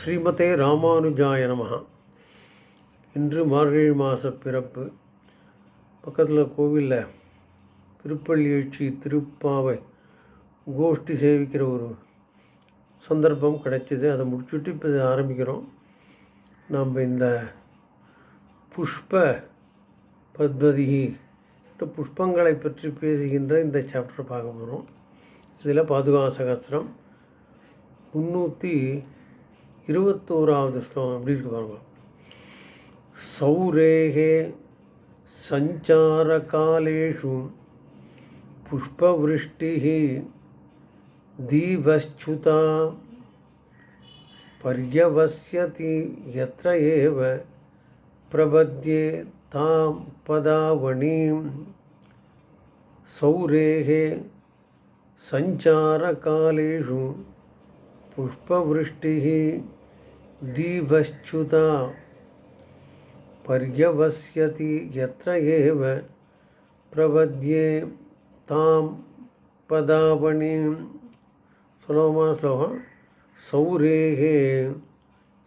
ஸ்ரீமதே ராமானுஜாய நமகா இன்று மார்கழி மாத பிறப்பு. பக்கத்தில் கோவிலில் திருப்பள்ளி எழுச்சி திருப்பாவை கோஷ்டி சேவிக்கிற ஒரு சந்தர்ப்பம் கிடைச்சிது. அதை முடிச்சுட்டு இப்போ இதை ஆரம்பிக்கிறோம். நம்ம இந்த புஷ்ப பத்மதிகி புஷ்பங்களை பற்றி பேசுகின்ற இந்த சாப்டர் பார்க்க போகிறோம் இதில் பாதுகா சகஸ்திரம் முந்நூற்றி இருபத்தோராவது ஸ்லோகம் எப்படி இருக்கு பாருங்க. சௌரேகே சஞ்சாரகாலேஷு புஷ்பவृष्टि दीवश्च्युता पर्यवस्यति यत्र एव प्रबध्ये तां पदावणीं सौरेः सञ्चारकालेषु पुष्पवृष्टिः दीवश्च्युता पर्यवस्यति यत्र एव प्रपद्ये தாம் பதாவணிம் சுலபமான ஸ்லோகம் சௌரேகே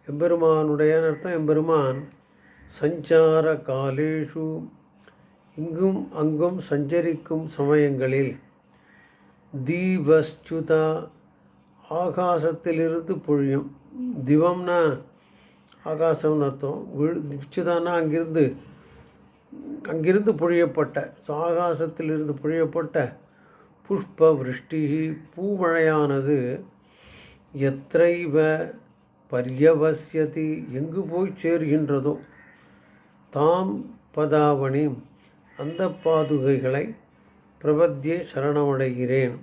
எம்பெருமானுடைய அர்த்தம் எம்பெருமான் சஞ்சார காலேஷு இங்கும் அங்கும் சஞ்சரிக்கும் சமயங்களில் தீவஸ்சுதா ஆகாசத்திலிருந்து பொழியும். திவம்னா ஆகாசம்னு அர்த்தம். விழு விச்சுதானா அங்கிருந்து அங்கிருந்து பொழியப்பட்ட ஸோ ஆகாசத்திலிருந்து பொழியப்பட்ட புஷ்ப விருஷ்டி பூமழையானது எத்தைவ பரியவசியதி எங்கு போய் சேர்கின்றதோ தாம் பதாவணி அந்த பாதுகைகளை பிரபத்தியே சரணமடைகிறேன்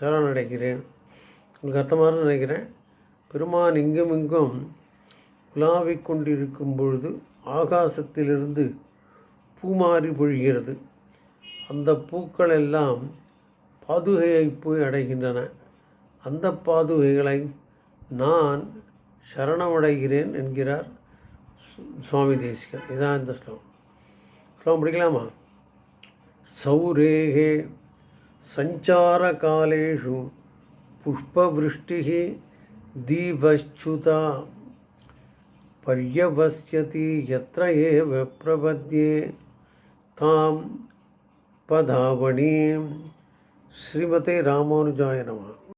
சரணடைகிறேன். உங்களுக்கு அர்த்தமாக நினைக்கிறேன். பெருமான் இங்கும் இங்கும் உலாவிக் கொண்டிருக்கும் பொழுது ஆகாசத்திலிருந்து பூமாறி பொழிகிறது. அந்த பூக்கள் எல்லாம் பாதுகையை போய் அடைகின்றன. அந்த பாதுகைகளை நான் சரணமடைகிறேன் என்கிறார் சுவாமி தேசிகர். இதான் இந்த ஸ்லோகம். ஸ்லோகம் படிக்கலாமா? சௌரேகே சஞ்சார காலேஷு पुष्पवृष्टि दीवच्युता पर्यवस्यति यत्र एव प्रपद्ये तां पधावणीं श्रीमते रामानुजाय नमः।